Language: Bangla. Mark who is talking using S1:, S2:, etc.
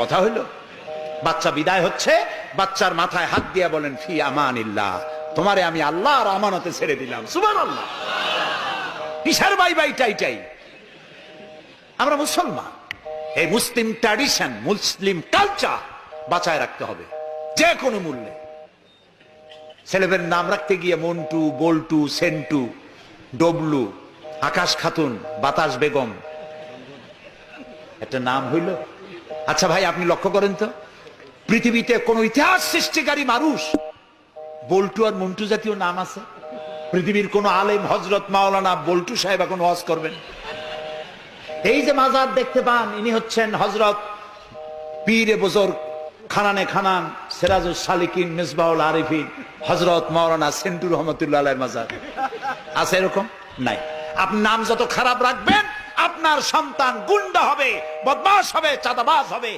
S1: কথা হইল বাচ্চা বিদায় হচ্ছে, বাচ্চার মাথায় হাত দিয়া বলেন, ফি আমানিল্লাহ, তোমারে আমি আল্লাহর আমানতে ছেড়ে দিলাম। সুবান আল্লাহ কিসের বাই বাই টাই টাই। আমরা মুসলমান। এই মুসলিম ট্র্যাডিশন মুসলিম কালচার বাঁচায় রাখতে হবে, যে কোনো মূল্যে। ছেলেদের নাম রাখতে গিয়ে মন্টু, বল্টু, সেন্টু, ডবলু, আকাশ খাতুন, বাতাস বেগম। একটা নাম হইল আচ্ছা ভাই, আপনি লক্ষ্য করেন তো? পৃথিবীতে কোন ইতিহাস সৃষ্টিকারী মানুষ, বল্টু আর মন্টু জাতীয় নাম আছে? পৃথিবীর কোন আলেম হজরত মাওলানা বল্টু সাহেব এখন ওয়াজ করবেন। এই যে মাজার দেখতে পান, ইনি হচ্ছেন হজরত পীরে বজর খানানে খানান সেরাজুল সালিকিন মিসবাউল আরিফিন হজরত মাওলানা সেন্টুর রহমতুল্লাহ মাজার। আছে এরকম? নাই। আপনি নাম যত খারাপ রাখবেন আপনার সন্তান গুন্ডা হবে বদমাস হবে চাঁদাবাজ হবে।